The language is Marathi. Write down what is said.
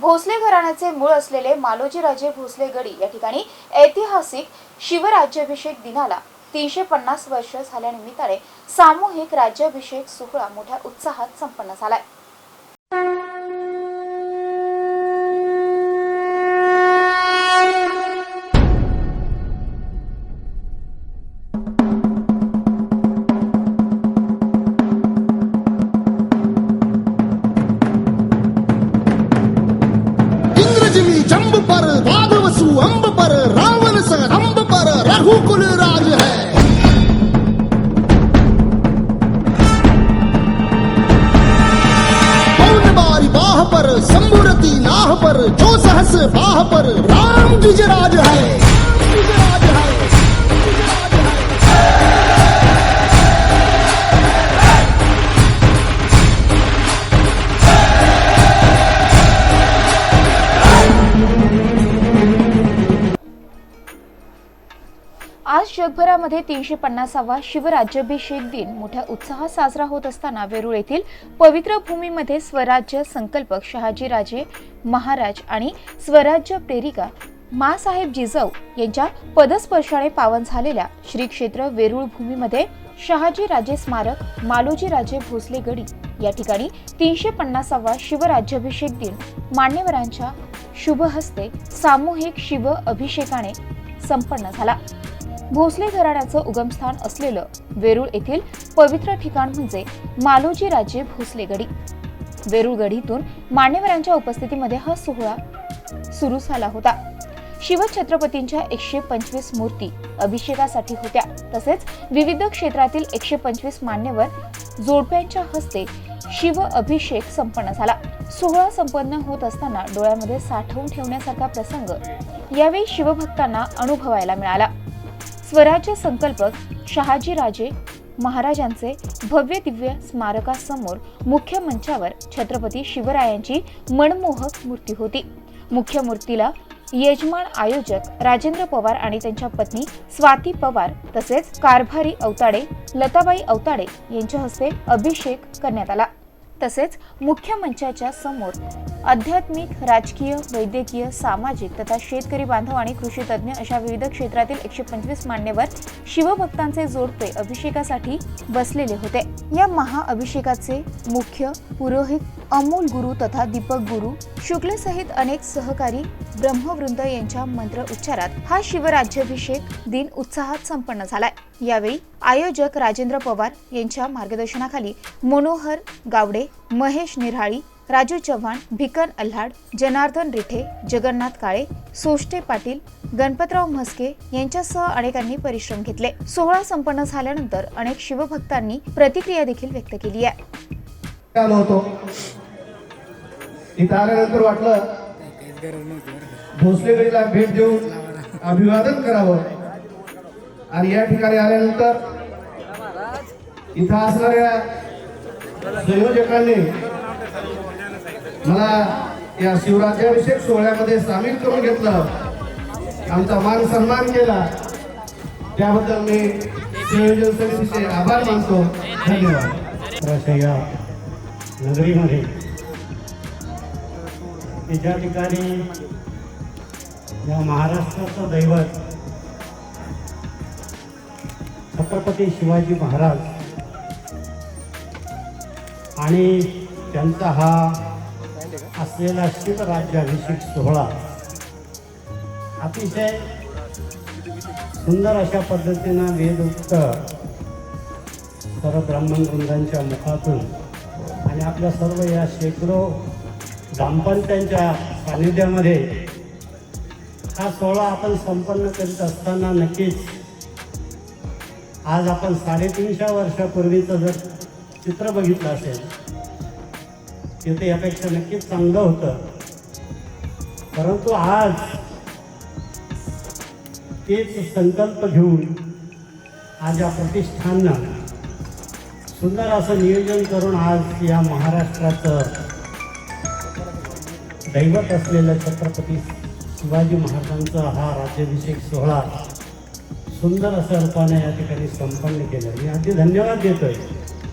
भोसले घराण्याचे मूळ असलेले मालोजीराजे भोसले गडी या ठिकाणी ऐतिहासिक शिवराज्याभिषेक दिनाला तीनशे पन्नास वर्ष झाल्यानिमित्ताने सामूहिक राज्याभिषेक सोहळा मोठ्या उत्साहात संपन्न झालाय. सहस बाह पर राम गिजराज है। आज जगभरामध्ये तीनशे पन्नासावा शिवराज्याभिषेक दिन. मोठ्या उत्साहात साजरा होत असताना वेरूळ येथील पवित्र भूमीमध्ये स्वराज्य संकल्पक शहाजीराजे महाराज आणि स्वराज्य प्रेरिका मासाहेब जिजाऊ यांच्या पदस्पर्शाने पावन झालेल्या श्री क्षेत्र वेरूळ भूमीमध्ये शहाजी राजे स्मारक मालोजीराजे भोसले गडी या ठिकाणी तीनशे पन्नासावा शिवराज्याभिषेक दिन. मान्यवरांच्या शुभहस्ते सामूहिक शिव अभिषेकाने संपन्न झाला. भोसले घराण्याचं उगमस्थान असलेलं वेरूळ येथील पवित्र ठिकाण म्हणजे मालोजी राजे भोसले गडी वेरूळ गडीतून मान्यवरांच्या उपस्थितीमध्ये हा सोहळा सुरू झाला होता. शिवछत्रपतींच्या एकशे पंचवीस मूर्ती अभिषेकासाठी होत्या. तसेच विविध क्षेत्रातील एकशे पंचवीस मान्यवर जोडप्यांच्या हस्ते शिव अभिषेक संपन्न झाला. सोहळा संपन्न होत असताना डोळ्यामध्ये साठवून ठेवण्यासारखा प्रसंग यावेळी शिवभक्तांना अनुभवायला मिळाला. स्वराज्य संकल्पक शहाजीराजे महाराजांचे भव्य दिव्य स्मारकासमोर मुख्य मंचावर छत्रपती शिवरायांची मनमोहक मूर्ती होती. मुख्य मूर्तीला यजमान आयोजक राजेंद्र पवार आणि त्यांच्या पत्नी स्वाती पवार तसेच कारभारी अवताडे लताबाई अवताडे यांच्या हस्ते अभिषेक करण्यात आला. तसेच मुख्य मंचाच्या समोर आध्यात्मिक राजकीय वैद्यकीय सामाजिक तथा शेतकरी बांधव आणि कृषी तज्ज्ञ अशा विविध क्षेत्रातील एकशे पंचवीस मान्यवर शिवभक्तांचे जोडपे अभिषेकासाठी बसलेले होते. या महाअभिषेकाचे मुख्य पुरोहित अमोल गुरु तथा दीपक गुरु शुक्ल सहित अनेक सहकारी ब्रह्मवृंद यांच्या मंत्र उच्चारात हा शिवराज्याभिषेक दिन उत्साहात संपन्न झालाय. यावेळी आयोजक राजेंद्र पवार यांच्या मार्गदर्शनाखाली मनोहर गावडे महेश निराळी राजू चव्हाण भिकन अल्हाड जनार्दन रिठे जगन्नाथ काळे सोष्टे पाटील गणपतराव म्हस्के यांच्यासह अनेकांनी परिश्रम घेतले. सोहळा संपन्न झाल्यानंतर अनेक शिवभक्तांनी प्रतिक्रिया देखील व्यक्त केली आहे. आलो होतो. इथं आल्यानंतर वाटलं भोसलेगडीला भेट देऊन अभिवादन करावं. आणि या ठिकाणी आल्यानंतर इथं असणाऱ्या संयोजकांनी मला या शिवराज्याभिषेक सोहळ्यामध्ये सामील करून घेतलं. आमचा मान सन्मान केला. त्याबद्दल मी संयोजन समितीचे आभार मानतो. धन्यवाद. या नगरीमध्ये की ज्या ठिकाणी या महाराष्ट्राचं दैवत छत्रपती शिवाजी महाराज आणि त्यांचा हा असलेला शिवराज्याभिषेक सोहळा अतिशय सुंदर अशा पद्धतीनं वेदउक्त सर्व ब्राह्मण वृंदांच्या मुखातून आणि आपल्या सर्व या शेकडो दाम्पत्यांच्या सानिध्यामध्ये हा सोहळा आपण संपन्न करीत असताना नक्कीच आज आपण साडेतीनशे वर्षापूर्वीचं जर चित्र बघितलं असेल तिथे यापेक्षा नक्कीच चांगलं होतं. परंतु आज तेच संकल्प घेऊन आज या प्रतिष्ठाननं सुंदर असं नियोजन करून आज या महाराष्ट्राचं दैवत असलेलं छत्रपती शिवाजी महाराजांचा हा राज्याभिषेक सोहळा सुंदर असं रूपाने या ठिकाणी संपन्न केलं. मी अगदी धन्यवाद देतोय.